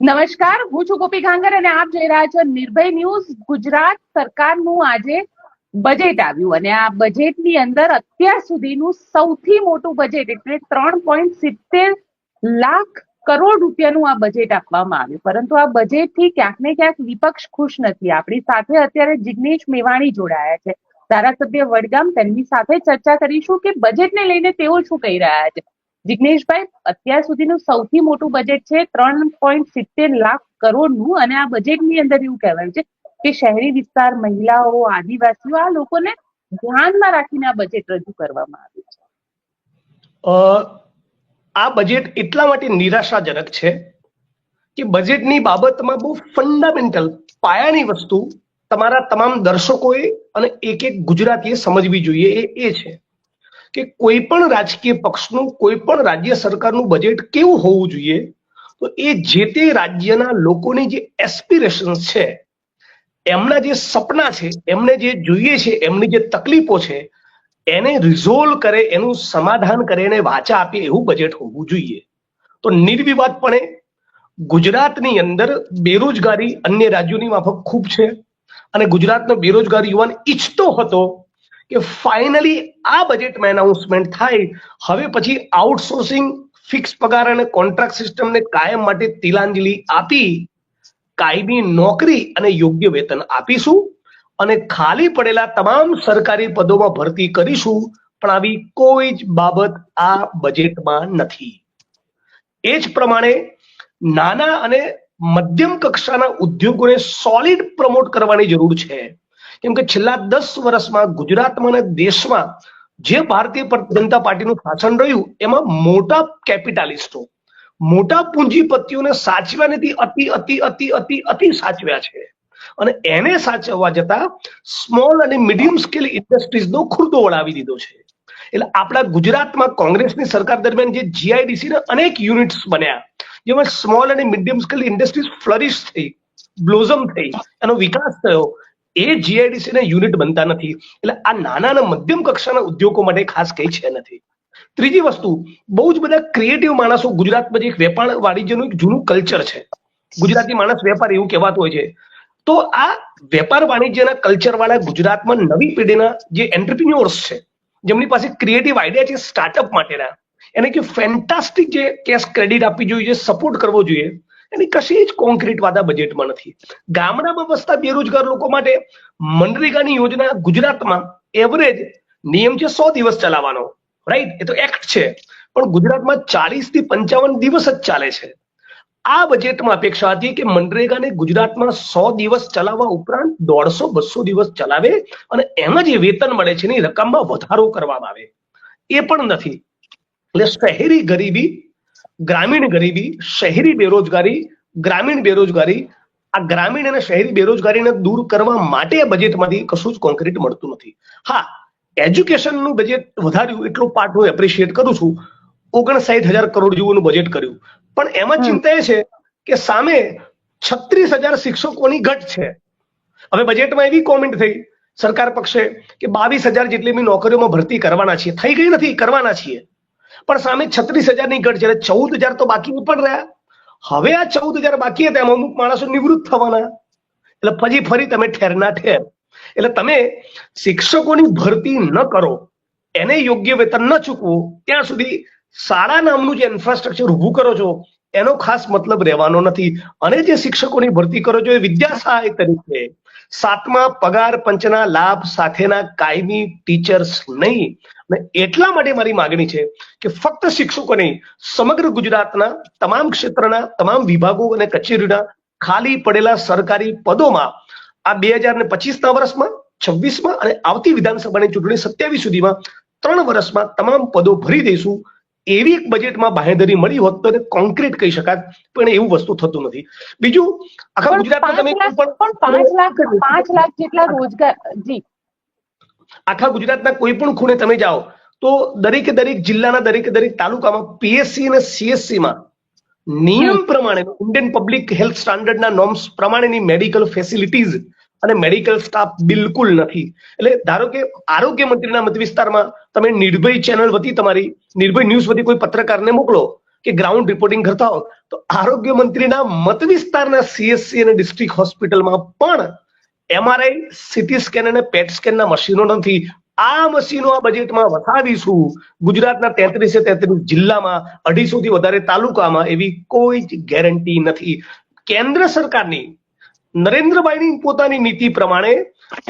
નમસ્કાર, હું છું ગોપી ગાંગર અને આપ જોઈ રહ્યા છો નિર્ભય ન્યૂઝ ગુજરાત સરકારનું આજે બજેટ આવ્યું અને આ બજેટની અંદર અત્યાર સુધીનું સૌથી મોટું બજેટ એટલે ત્રણ પોઈન્ટ સિત્તેર લાખ કરોડ રૂપિયાનું આ બજેટ આપવામાં આવ્યું. પરંતુ આ બજેટથી ક્યાંક ને ક્યાંક વિપક્ષ ખુશ નથી. આપણી સાથે અત્યારે જિગ્નેશ મેવાણી જોડાયા છે. ધારાસભ્ય વડગામ, તેમની સાથે ચર્ચા કરીશું કે બજેટને લઈને તેઓ શું કહી રહ્યા છે. જિગ્નેશભાઈ, અત્યાર સુધીનું સૌથી મોટું બજેટ છે ત્રણ પોઈન્ટ સિત્તેર લાખ કરોડનું અને આ બજેટની અંદર એવું કહેવાયું છે કે શહેરી વિસ્તાર, મહિલાઓ, આદિવાસીઓ, આ લોકોને ધ્યાનમાં રાખીને આ બજેટ રજૂ કરવામાં આવ્યું છે. આ બજેટ એટલા માટે નિરાશાજનક છે કે બજેટની બાબતમાં બહુ ફંડામેન્ટલ પાયાની વસ્તુ તમારા તમામ દર્શકોએ અને એક એક ગુજરાતીએ સમજવી જોઈએ એ એ છે. કે કોઈ પણ રાજકીય પક્ષનું, કોઈ પણ રાજ્ય સરકારનું બજેટ કેવું હોવું જોઈએ? તો એ જે તે રાજ્યના લોકોની જે એસ્પિરેશન છે, એમના જે સપના છે, એમને જે જોઈએ છે, એમની જે તકલીફો છે, એને રિઝોલ્વ કરે, એનું સમાધાન કરે, એને વાચા આપે એવું બજેટ હોવું જોઈએ. તો નિર્વિવાદપણે ગુજરાતની અંદર બેરોજગારી અન્ય રાજ્યોની માફક ખૂબ છે. અને ગુજરાતનો બેરોજગાર યુવાન ઈચ્છતો હતો કે ફાઇનલી આ બજેટમાં એનાઉન્સમેન્ટ થાય. હવે પછી આઉટસોર્સિંગ ફિક્સ પગાર અને કોન્ટ્રાક્ટ સિસ્ટમને કાયમ માટે તિલાંજલિ આપી, કાયમી નોકરી અને યોગ્ય વેતન આપીશું અને ખાલી પડેલા તમામ સરકારી પદોમાં ભરતી કરીશું. પણ આવી કોઈ જ બાબત આ બજેટમાં નથી. એ જ પ્રમાણે નાના અને મધ્યમ કક્ષાના ઉદ્યોગોને સોલિડ પ્રમોટ કરવાની જરૂર છે. કેમ કે છેલ્લા દસ વર્ષમાં ગુજરાતમાં અને દેશમાં જે ભારતીય જનતા પાર્ટીનું શાસન રહ્યું, એમાં મોટા કેપિટાલિસ્ટો, મોટા પૂંજીપતિઓને સાચવ્યા નથી, અતિ અતિ અતિ અતિ અતિ સાચવ્યા છે. અને એને સાચવવા જતા સ્મોલ અને મીડિયમ સ્કેલ ઇન્ડસ્ટ્રીઝનો ખુરદો વળાવી દીધો છે. એટલે આપણા ગુજરાતમાં કોંગ્રેસની સરકાર દરમિયાન જે જીઆઈડીસી ના અનેક યુનિટ્સ બન્યા, જેમાં સ્મોલ અને મીડિયમ સ્કેલ ઇન્ડસ્ટ્રીઝ ફ્લરિશ થઈ, બ્લોઝમ થઈ, એનો વિકાસ થયો એ જીઆઈડીસી ના યુનિટ બનતા નથી. એટલે આ નાના અને મધ્યમ કક્ષાના ઉદ્યોગો માટે ખાસ કઈ છે નથી. ત્રીજી વસ્તુ, બહુ જ બધા ક્રિએટિવ માણસો, ગુજરાતમાં જે એક વેપાર વાણિજ્યનું એક જૂનું કલ્ચર છે. ગુજરાતી માણસ વેપાર એવું કહેવાતું હોય છે. તો આ વેપાર વાણિજ્યના કલ્ચર વાળા ગુજરાતમાં નવી પેઢીના જે એન્ટરપ્રિન્યોર્સ છે, જેમની પાસે ક્રિએટિવ આઈડિયા છે સ્ટાર્ટઅપ માટેના, એને કે ફેન્ટાસ્ટિક જે કેશ ક્રેડિટ આપવી જોઈએ સપોર્ટ કરવો જોઈએ એની કશી જ કોન્ક્રીટ વાદા બજેટમાં નથી. ગામડામાં વસતા બેરોજગાર લોકો માટે મનરેગાની યોજના ગુજરાતમાં એવરેજ નિયમ છે સો દિવસ ચલાવવાનો. રાઈટ એ તો એક્ટ છે. પણ ગુજરાતમાં ચાલીસથી પંચાવન દિવસ જ ચાલે છે. આ બજેટમાં અપેક્ષા હતી કે મનરેગાને ગુજરાતમાં સો દિવસ ચલાવવા ઉપરાંત દોઢસો બસો દિવસ ચલાવે અને એમાં જે વેતન મળે છે એની રકમમાં વધારો કરવામાં આવે. એ પણ નથી. એટલે શહેરી ગરીબી ગ્રામીણ ગરીબી શહેરી બેરોજગારી ગ્રામીણ બેરોજગારી આ ગ્રામીણ અને શહેરી બેરોજગારીને દૂર કરવા માટે બજેટમાંથી કશું જ કોન્ક્રીટ મળતું નથી. હા એજ્યુકેશનનું બજેટ વધાર્યું એટલો પાર્ટ હું એપ્રિશિએટ કરું છું. ઓગણસાઠ હજાર કરોડ જેવું બજેટ કર્યું. પણ એમાં ચિંતા એ છે કે સામે છત્રીસ હજાર શિક્ષકોની ઘટ છે. હવે બજેટમાં એવી કોમેન્ટ થઈ સરકાર પક્ષે કે બાવીસ હજાર જેટલી નોકરીઓમાં ભરતી કરવાના છીએ. થઈ ગઈ નથી કરવાના છીએ. પણ સામે છત્રીસ હજારની ઘટ છે. ચૌદ હજાર તો બાકી પણ રહ્યા. હવે આ ચૌદ હજાર બાકી હતા એમાં અમુક માણસો નિવૃત્ત થવાના. એટલે પછી ફરી તમે ઠેરના ઠેર. એટલે તમે શિક્ષકોની ભરતી ન કરો. એને યોગ્ય વેતન ન ચૂકવો. ત્યાં સુધી શાળા નામનું જે ઇન્ફ્રાસ્ટ્રક્ચર ઊભું કરો છો, એનો ખાસ મતલબ રહેવાનો નથી. અને જે શિક્ષકોની ભરતી કરો છો એ વિદ્યા સહાય તરીકે. સાતમા પગાર પંચના લાભ સાથેના કાયમી ટીચર્સ નહીં. અને એટલા માટે મારી માગણી છે કે ફક્ત શિક્ષકો નહીં સમગ્ર ગુજરાતના તમામ ક્ષેત્રના તમામ વિભાગો અને કચેરીના ખાલી પડેલા સરકારી પદોમાં આ બે હજાર ને પચીસના વર્ષમાં, છવ્વીસમાં અને આવતી વિધાનસભાની ચૂંટણી સત્યાવીસ સુધીમાં ત્રણ વર્ષમાં તમામ પદો ભરી દઈશું. એવી એક બજેટમાં બાહેંધરી મળી હોત તો કોન્ક્રીટ કહી શકાત પણ એવું વસ્તુ થતું નથી. બીજું આખા ગુજરાતમાં તમે પણ પાંચ લાખ પાંચ લાખ જેટલા રોજગાર જી. આખા ગુજરાતના કોઈ પણ ખૂણે તમે જાઓ તો દરેકે દરેક જિલ્લાના દરેકે દરેક તાલુકામાં પીએસસી અને સીએસસીમાં નિયમ પ્રમાણે ઇન્ડિયન પબ્લિક હેલ્થ સ્ટાન્ડર્ડના નોર્મ્સ પ્રમાણેની મેડિકલ ફેસિલિટીઝ અને મેડિકલ સ્ટાફ બિલકુલ નથી. એટલે ધારો કે આરોગ્ય મંત્રીના મત વિસ્તારમાં તમે નિર્ભય ચેનલ વતી તમારી, નિર્ભય ન્યૂઝ વતી કોઈ પત્રકારને મોકલો કે ગ્રાઉન્ડ રિપોર્ટિંગ કરતા હો તો આરોગ્ય મંત્રીના મત વિસ્તારના સીએસસી અને ડિસ્ટ્રિક્ટ હોસ્પિટલમાં પણ એમઆરઆઈ સીટી સ્કેન અને પેટ સ્કેનના મશીનો નથી. આ મશીનો આ બજેટમાં વસાવીશું. ગુજરાતના તેત્રીસે તેત્રીસ જિલ્લામાં અઢીસો થી વધારે તાલુકામાં એવી કોઈ જ ગેરંટી નથી. કેન્દ્ર સરકારની નરેન્દ્રભાઈની પોતાની નીતિ પ્રમાણે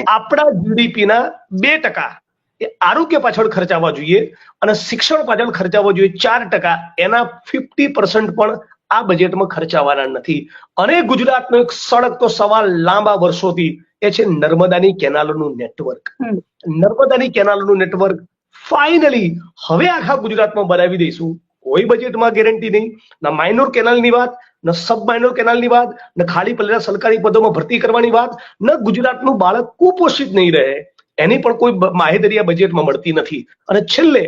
આપણા જીડીપીના બે ટકા એ આરોગ્ય પાછળ ખર્ચાવા જોઈએ અને શિક્ષણ પાછળ ખર્ચાવા જોઈએ ચાર ટકા. એના ફિફ્ટી પર્સન્ટ પણ આ બજેટમાં ખર્ચાવાના નથી. અને ગુજરાતનો એક સળગતો સવાલ લાંબા વર્ષોથી એ છે નર્મદાની કેનાલોનું નેટવર્ક. નર્મદાની કેનાલોનું નેટવર્ક ફાઇનલી હવે આખા ગુજરાતમાં બનાવી દઈશું. કોઈ બજેટમાં ગેરંટી નહીં. ના માઇનોર કેનાલની વાત ન સબ માઇનોર કેનાલની વાત, ન ખાલી પડેલા સરકારી પદોમાં ભરતી કરવાની વાત, ન ગુજરાતનું બાળક કુપોષિત નહીં રહે, એની પણ કોઈ માહિતી આ બજેટમાં મળતી નથી. અને છેલ્લે,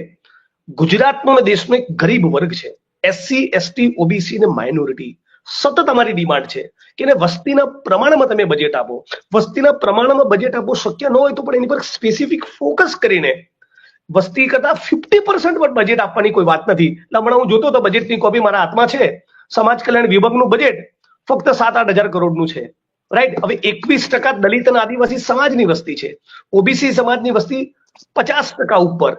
ગુજરાતનો દેશનો એક ગરીબ વર્ગ છે, એસસી, એસટી, ઓબીસી ને માઇનોરિટી. સતત અમારી ડિમાન્ડ છે કે એને વસ્તીના પ્રમાણમાં તમે બજેટ આપો. વસ્તીના પ્રમાણમાં બજેટ આપો શક્ય ન હોય તો પણ એની પર સ્પેસિફિક ફોકસ કરીને વસ્તી કરતા ફિફ્ટી પર્સન્ટ બજેટ આપવાની કોઈ વાત નથી. એટલે હમણાં હું જોતો તો બજેટની કોપી મારા હાથમાં છે. સમાજ કલ્યાણ વિભાગનું બજેટ ફક્ત સાત આઠ હજાર કરોડનું છે. રાઈટ હવે એકવીસ ટકા દલિત અને આદિવાસી સમાજની વસ્તી છે. ઓબીસી સમાજની વસ્તી પચાસ ટકા ઉપર.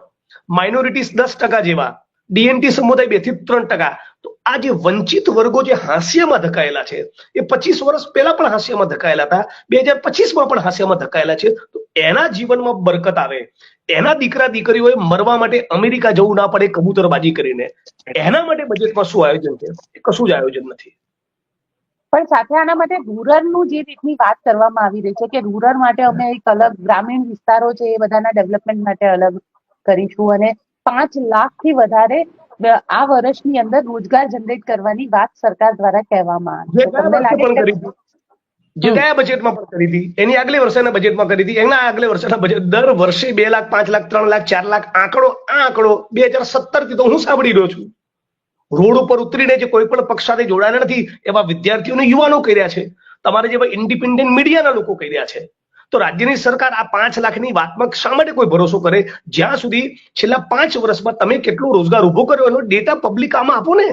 માઇનોરિટીઝ દસ ટકા જેવા. ડીએનટી સમુદાય બેથી ત્રણ ટકા. તો આ જે વંચિત વર્ગો જે હાસ્યમાં ધકાયેલા છે, એ પચીસ વર્ષ પહેલા પણ હાસ્યમાં ધકાયેલા હતા, બે હજાર પચીસમાં પણ હાસ્યમાં ધકાયેલા છે, તો એના જીવનમાં બરકત આવે. એના દીકરા દીકરીઓએ મરવા માટે અમેરિકા જવું ના પડે કબૂતરબાજી કરીને. એના માટે બજેટમાં શું આયોજન છે? કશું જ આયોજન નથી. પણ સાથે આના માટે રૂરલનું જે રીતની વાત કરવામાં આવી રહી છે કે રૂરલ માટે અમે એક અલગ ગ્રામીણ વિસ્તારો છે એ બધાના ડેવલપમેન્ટ માટે અલગ કરીશું અને પાંચ લાખથી વધારે આ વર્ષની અંદર રોજગાર જનરેટ કરવાની વાત સરકાર દ્વારા કહેવામાં આવી. જે કયા બજેટમાં પણ કરી હતી? એની આગલી વર્ષના બજેટમાં કરી હતી. એના આગલે વર્ષના બજેટ દર વર્ષે બે લાખ પાંચ લાખ ત્રણ લાખ ચાર લાખ આંકડો આ આંકડો બે હજાર સત્તરથી તો હું સાંભળી રહ્યો છું. રોડ ઉપર ઉતરીને જે કોઈ પણ પક્ષ સાથે જોડાયા નથી એવા વિદ્યાર્થીઓને યુવાનો કર્યા છે. તમારે જેવા ઇન્ડિપેન્ડન્ટ મીડિયાના લોકો કર્યા છે. તો રાજ્યની સરકાર આ પાંચ લાખની વાતમાં શા માટે કોઈ ભરોસો કરે? જ્યાં સુધી છેલ્લા પાંચ વર્ષમાં તમે કેટલો રોજગાર ઊભો કર્યો એનો ડેટા પબ્લિક આમાં આપો ને.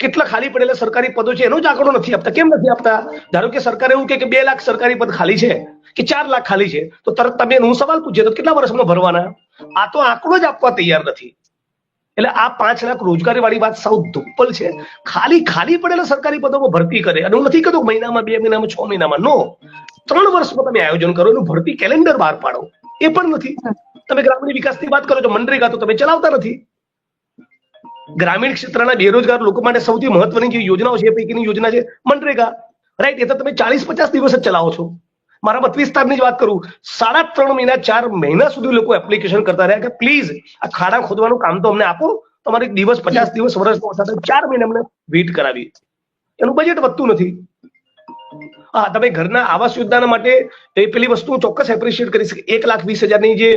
કેટલા ખાલી પડેલા સરકારી પદો છે એનો જ આંકડો નથી આપતા. કેમ નથી આપતા? ધારો કે સરકાર એવું કે બે લાખ સરકારી પદ ખાલી છે કે ચાર લાખ ખાલી છે, તો તરત તમે હું સવાલ પૂછે તો કેટલા વર્ષમાં ભરવાના? આ તો આંકડો જ આપવા તૈયાર નથી. એટલે આ પાંચ લાખ રોજગારી વાળી વાત સાવ ધુપ્પલ છે. ખાલી ખાલી પડેલા સરકારી પદોમાં ભરતી કરે. અને હું નથી કહેતો મહિનામાં બે મહિનામાં છ મહિનામાં. નો ત્રણ વર્ષમાં તમે આયોજન કરો એનું ભરતી કેલેન્ડર બહાર પાડો. એ પણ નથી. તમે ગ્રામીણ વિકાસની વાત કરો છો મનરેગા તો તમે ચલાવતા નથી. ગ્રામીણ ક્ષેત્રના બેરોજગાર લોકો માટે સૌથી મહત્વની જે યોજનાઓ છે એ પૈકીની યોજના છે મનરેગા. રાઈટ એ તો તમે ચાલીસ પચાસ દિવસ જ ચલાવો છો. મારા મત વિસ્તારની જ વાત કરું. સાડા ત્રણ મહિના ચાર મહિના સુધી લોકો એપ્લિકેશન કરતા રહ્યા કે પ્લીઝ આ ખાડા ખોદવાનું કામ તો અમને આપો. તમારે દિવસ પચાસ દિવસ વર્ષ ચાર મહિના અમને વેઇટ કરાવી એનું બજેટ વધતું નથી. તમે ઘરના આવાસ યોજના માટે પેલી વસ્તુ ચોક્કસ એપ્રિશિએટ કરી શકે. એક લાખ વીસ હજારની જે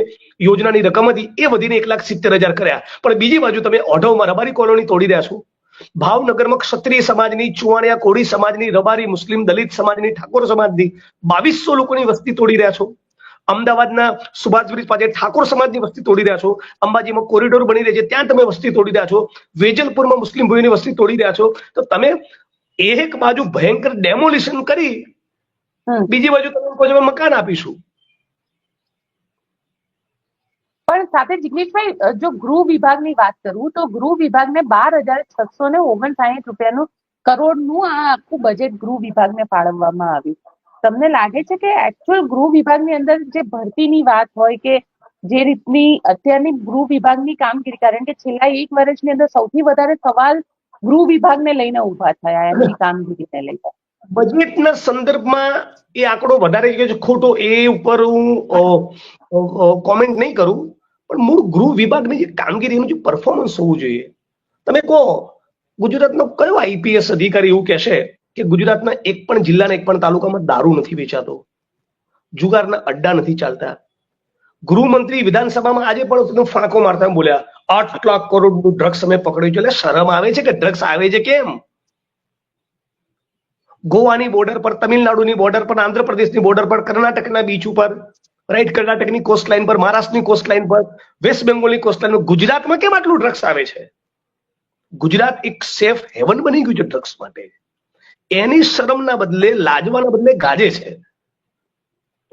યોજનાની રકમ હતી, એ વધીને એક લાખ સિત્તેર હજાર કર્યા. પણ બીજી બાજુ તમે ઓઢવમાં રબારી કોલોની તોડી રહ્યા છો. ભાવનગરમાં ક્ષત્રિય સમાજની, ચુવાણિયા કોળી સમાજની, રબારી મુસ્લિમ દલિત સમાજની, ઠાકોર સમાજની બાવીસો લોકોની વસ્તી તોડી રહ્યા છો. અમદાવાદના સુભાષ બ્રિજ પાસે ઠાકોર સમાજની વસ્તી તોડી રહ્યા છો. અંબાજીમાં કોરિડોર બની રહી છે, ત્યાં તમે વસ્તી તોડી રહ્યા છો. વેજલપુરમાં મુસ્લિમ ભૂમિની વસ્તી તોડી રહ્યા છો. તો તમે એક બાજુ ભયંકર ડેમોલિશન કરી બીજી બાજુ તમે કહો છો મકાન આપીશું. પણ સાથે જિગ્નેશભાઈ જો ગૃહ વિભાગની વાત કરું તો ગૃહ વિભાગને બાર હજાર છસો ને ઓગણસાઠ રૂપિયાનું કરોડનું આ આખું બજેટ ગૃહ વિભાગને ફાળવવામાં આવ્યું. તમને લાગે છે કે એકચ્યુઅલ ગૃહ વિભાગની અંદર જે ભરતીની વાત હોય કે જે રીતની અત્યારની ગૃહ વિભાગની કામગીરી કારણ કે છેલ્લા એક વર્ષની અંદર સૌથી વધારે સવાલ ગૃહ વિભાગને લઈને ઊભા થયા એમની કામગીરીને લઈને. બજેટના સંદર્ભમાં એ આંકડો વધારે છે. ખોટો એ ઉપર હું કોમેન્ટ નહીં કરું. પણ મૂળ ગૃહ વિભાગની જે કામગીરી એનું જે પરફોર્મન્સ હોવું જોઈએ. તમે કહો ગુજરાતનો કયો આઈપીએસ અધિકારી એવું કહેશે કે ગુજરાતના એક પણ જિલ્લાના એક પણ તાલુકામાં દારૂ નથી વેચાતો? જુગારના અડ્ડા નથી ચાલતા. ગૃહમંત્રી વિધાનસભામાં આજે પણ ફાંકો મારતા બોલ્યા. આઠ લાખ કરોડનું ડ્રગ્સ અમે પકડ્યું છે? એટલે શરમ આવે છે કે ડ્રગ્સ આવે છે કેમ? ગોવાની બોર્ડર પર, તમિલનાડુની બોર્ડર પર, આંધ્રપ્રદેશની બોર્ડર પર, કર્ણાટકના બીચ ઉપર રાઈટ કર્ણાટકની કોસ્ટલાઇન પર, મહારાષ્ટ્રની કોસ્ટલાઇન પર વેસ્ટ બેંગોલની કોસ્ટલાઇન પર, ગુજરાતમાં કેમ આટલું ડ્રગ્સ આવે છે? ગુજરાત એક સેફ હેવન બની ગયું છે ડ્રગ્સ માટે. એની શરમના બદલે, લાજવાના બદલે ગાજે છે.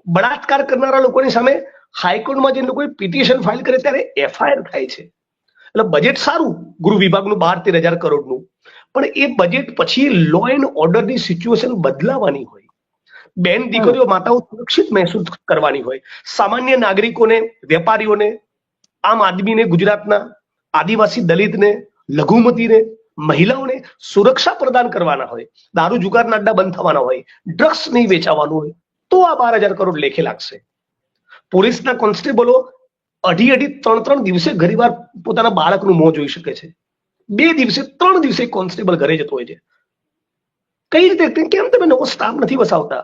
બળાત્કાર કરનારા લોકોની સામે હાઈકોર્ટમાં જે લોકોએ પિટિશન ફાઇલ કરે, ત્યારે એફઆઈઆર થાય છે. એટલે બજેટ સારું ગૃહ વિભાગનું બાર તેર હજાર કરોડનું. પણ એ બજેટ પછી લો એન્ડ ઓર્ડરની સિચ્યુએશન બદલાવાની હોય. બેન દીકરીઓ માતાઓ સુરક્ષિત મહેસૂસ કરવાની હોય. સામાન્ય નાગરિકોને વેપારીઓને આમ આદમીને ગુજરાતના આદિવાસી દલિતને લઘુમતીને મહિલાઓને સુરક્ષા પ્રદાન કરવાના હોય. દારૂ જુગાર નાડા બંધ થવાના હોય. ડ્રગ્સ નહીં વેચાવાનું હોય. તો આ બાર હજાર કરોડ લેખે લાગશે. પોલીસના કોન્સ્ટેબલો અઢી અઢી ત્રણ ત્રણ દિવસે ઘણીવાર પોતાના બાળકનું મોં જોઈ શકે છે. બે દિવસે, ત્રણ દિવસે કોન્સ્ટેબલ ઘરે જતો હોય છે. કઈ રીતે? કેમ તમે નવો સ્ટાફ નથી વસાવતા.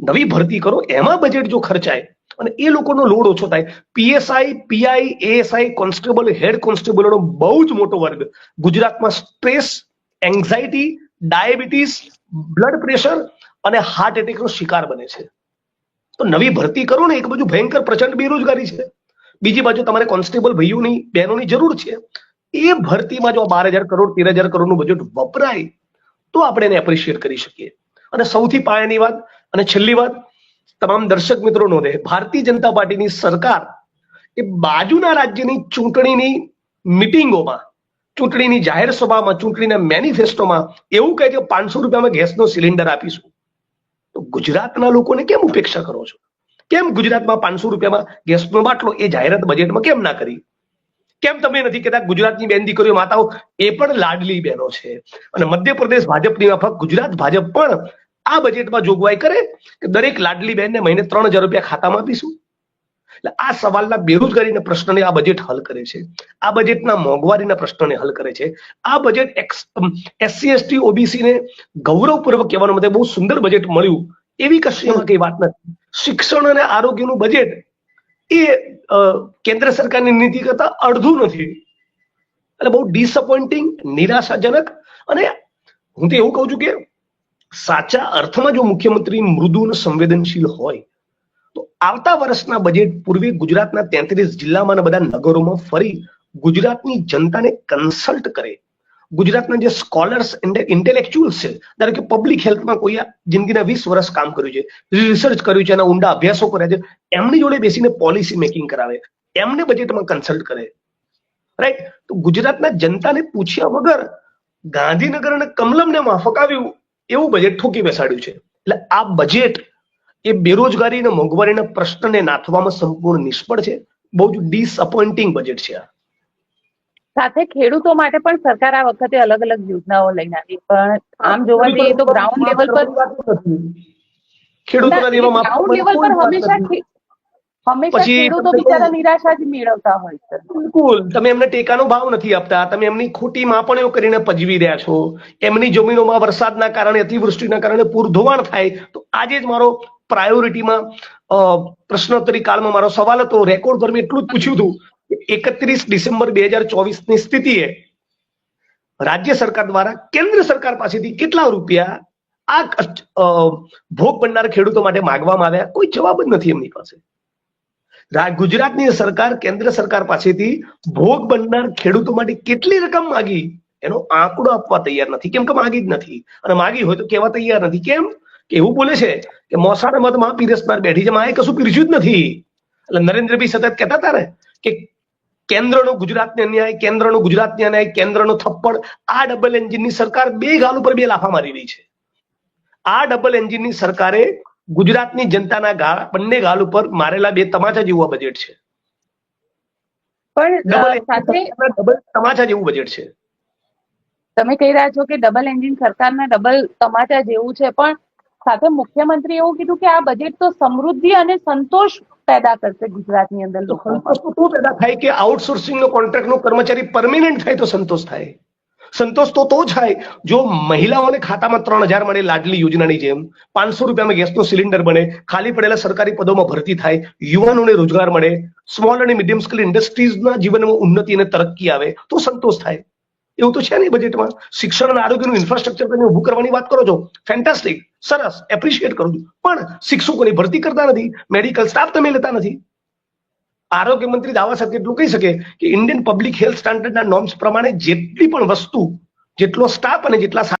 નવી ભરતી કરો, એમાં બજેટ જો ખર્ચાય અને એ લોકોનો લોડ ઓછો થાય, PSI, PI, ASI constable, head કોન્સ્ટેબલનો બહુ જ મોટો વર્ગ. ગુજરાતમાં stress anxiety diabetes, blood pressure અને હાર્ટ એટેકનો શિકાર બને છે. તો નવી ભરતી કરો ને, એક બાજુ ભયંકર પ્રચંડ બેરોજગારી છે. બીજી બાજુ તમારે કોન્સ્ટેબલ ભાઈઓની બહેનોની જરૂર છે. એ ભરતીમાં જો બાર હજાર કરોડ, તેર હજાર કરોડનું બજેટ વપરાય, તો આપણે એને એપ્રિશિએટ કરી શકીએ. અને સૌથી પાયાની વાત અને છેલ્લી વાત, તમામ દર્શક મિત્રો નોંધે ભારતીય જનતા પાર્ટીની સરકાર એ બાજુના રાજ્યની ચૂંટણીની મિટિંગોમાં, ચૂંટણીની જાહેર સભામાં, ચૂંટણીના મેનિફેસ્ટોમાં એવું કહે છે, પાંચસો રૂપિયામાં ગેસનો સિલિન્ડર આપીશું. તો ગુજરાતના લોકોને કેમ ઉપેક્ષા કરો છો? કેમ ગુજરાતમાં પાંચસો રૂપિયામાં ગેસનો બાટલો? એ જાહેરાત બજેટમાં કેમ ના કરી? કેમ તમે નથી કહેતા ગુજરાતની બેન દીકરીઓ, માતાઓ, એ પણ લાડલી બહેનો છે. અને મધ્યપ્રદેશ ભાજપની માફક ગુજરાત ભાજપ પણ આ બજેટમાં જોગવાઈ કરે કે દરેક લાડલી બહેનને મહિને ત્રણ હજાર રૂપિયા ખાતામાં આપીશું. એટલે આ સવાલના બેરોજગારીના પ્રશ્નને આ બજેટ હલ કરે છે. આ બજેટના મોંઘવારીના પ્રશ્નને હલ કરે છે. આ બજેટ એસસી એસટી ઓબીસી ને ગૌરવપૂર્વક કહેવાનો મતલબ બહુ સુંદર બજેટ મળ્યું. એવી કશું એમાં કઈ વાત નથી. શિક્ષણ અને આરોગ્યનું બજેટ એ કેન્દ્ર સરકારની નીતિ કરતા અડધું નથી. એટલે બહુ ડિસઅપોઇન્ટિંગ નિરાશાજનક અને હું તો એવું કહું છું કે સાચા અર્થમાં જો મુખ્યમંત્રી મૃદુ અને સંવેદનશીલ હોય તો આવતા વર્ષના બજેટ પૂર્વે ગુજરાતના તેત્રીસ જિલ્લામાં બધા નગરોમાં ફરી ગુજરાતની જનતાને કન્સલ્ટ કરે. ગુજરાતના જે સ્કોલર્સ ઇન્ટેલેક્ચ્યુઅલ્સ છે, ધારો કે પબ્લિક હેલ્થમાં કોઈ જિંદગીના વીસ વર્ષ કામ કર્યું છે રિસર્ચ કર્યું છે, એના ઊંડા અભ્યાસો કર્યા છે, એમની જોડે બેસીને પોલિસી મેકિંગ કરાવે, એમને બજેટમાં કન્સલ્ટ કરે. રાઈટ તો ગુજરાતના જનતાને પૂછ્યા વગર ગાંધીનગર અને કમલમને માફક આવ્યું એવું બજેટ ઠોકી બેસાડ્યું છે. એટલે આ બજેટ એ બેરોજગારી અને મોંઘવારીના પ્રશ્નને નાથવામાં સંપૂર્ણ નિષ્ફળ છે. બહુ જ ડિસઅપોઇન્ટિંગ બજેટ છે આ. સાથે ખેડૂતો માટે પણ સરકાર આ વખતે અલગ અલગ યોજનાઓ લઈને આવી. પણ આમ જોવા જઈએ તો ગ્રાઉન્ડ લેવલ પર ગ્રાઉન્ડ લેવલ પર હંમેશા હંમેશા પછી ખેડૂતો બિચારા નિરાશા જ મેળવતા હોય છે. બિલકુલ. તમે એમને ટેકાનો ભાવ નથી આપતા. તમે એમની ખોટી માપણીઓ કરીને પજવી રહ્યા છો. એમની જમીનોમાં વરસાદના કારણે અતિવૃષ્ટિના કારણે પૂર ધોવાણ થાય. તો આજે જ મારો પ્રાયોરિટીમાં પ્રશ્નોત્તરી કાળમાં મારો સવાલ હતો. રેકોર્ડ પર મેં એટલું જ પૂછ્યું હતું. એકત્રીસ ડિસેમ્બર બે હજાર ચોવીસની રાજ્ય સરકાર દ્વારા કેન્દ્ર સરકાર પાસેથી કેટલા રૂપિયા આ ભોગ બનનાર ખેડૂતો માટે માગવામાં આવ્યા? કોઈ જવાબ જ નથી એમની પાસે. ગુજરાતની સરકાર કેન્દ્ર સરકાર પાસેથી ભોગ બનનાર ખેડૂતો માટે કેટલી રકમ માગી? એનો આંકડો આપવા તૈયાર નથી. કેમ કે માગી જ નથી. અને માગી હોય તો કહેવા તૈયાર નથી. કેમ? કે એવું બોલે છે કે મોસાળ મતમાં પીરસનાર બેઠી છે. માં એ કશું પીરસ્યું જ નથી. એટલે નરેન્દ્રભાઈ સતત કહેતા હતા ને કે કેન્દ્રનો ગુજરાતને અન્યાય કેન્દ્રનો ગુજરાતને અન્યાય કેન્દ્રનો થપ્પડ આ ડબલ એન્જિનની સરકાર બે ગાલ ઉપર બે લાફા મારી રહી છે. આ ડબલ એન્જિનની સરકારે ગુજરાતની જનતાના ગાળ બંને ગાલ ઉપર મારેલા બે તમાચા જેવું બજેટ છે. પણ સાથે ડબલ તમાચા જેવું બજેટ છે. તમે કહી રહ્યા છો કે ડબલ એન્જિન સરકારના ડબલ તમાચા જેવું છે પણ સાથે મુખ્યમંત્રી એવું કીધું કે આ બજેટ તો સમૃદ્ધિ અને સંતોષ પેદા કરશે ગુજરાતની અંદર લોકો તો પેદા થાય કે આઉટસોર્સિંગ નો કોન્ટ્રાક્ટ નો કર્મચારી પરમેનન્ટ થાય તો સંતોષ થાય. સંતોષ તો તો થાય. જો મહિલાઓને ખાતામાં ત્રણ હજાર મળે લાડલી યોજનાની જેમ પાંચસો રૂપિયામાં ગેસનો સિલિન્ડર બને ખાલી પડેલા સરકારી પદોમાં ભરતી થાય યુવાનોને રોજગાર મળે સ્મોલ અને મીડિયમ સ્કેલ ઇન્ડસ્ટ્રીઝના જીવનમાં ઉન્નતિ અને તરક્કી આવે તો સંતોષ થાય. એવું તો છે નહીં બજેટમાં શિક્ષણ અને આરોગ્યનું ઇન્ફ્રાસ્ટ્રક્ચર તમે ઊભું કરવાની વાત કરો છો. ફેન્ટાસ્ટિક સરસ. એપ્રિશિએટ કરું છું. પણ શિક્ષકોની ભરતી કરતા નથી. મેડિકલ સ્ટાફ તમે લેતા નથી. આરોગ્ય મંત્રી દાવા સાથે એટલું કહી શકે કે ઇન્ડિયન પબ્લિક હેલ્થ સ્ટાન્ડર્ડના નોર્મ્સ પ્રમાણે જેટલી પણ વસ્તુ, જેટલો સ્ટાફ અને જેટલા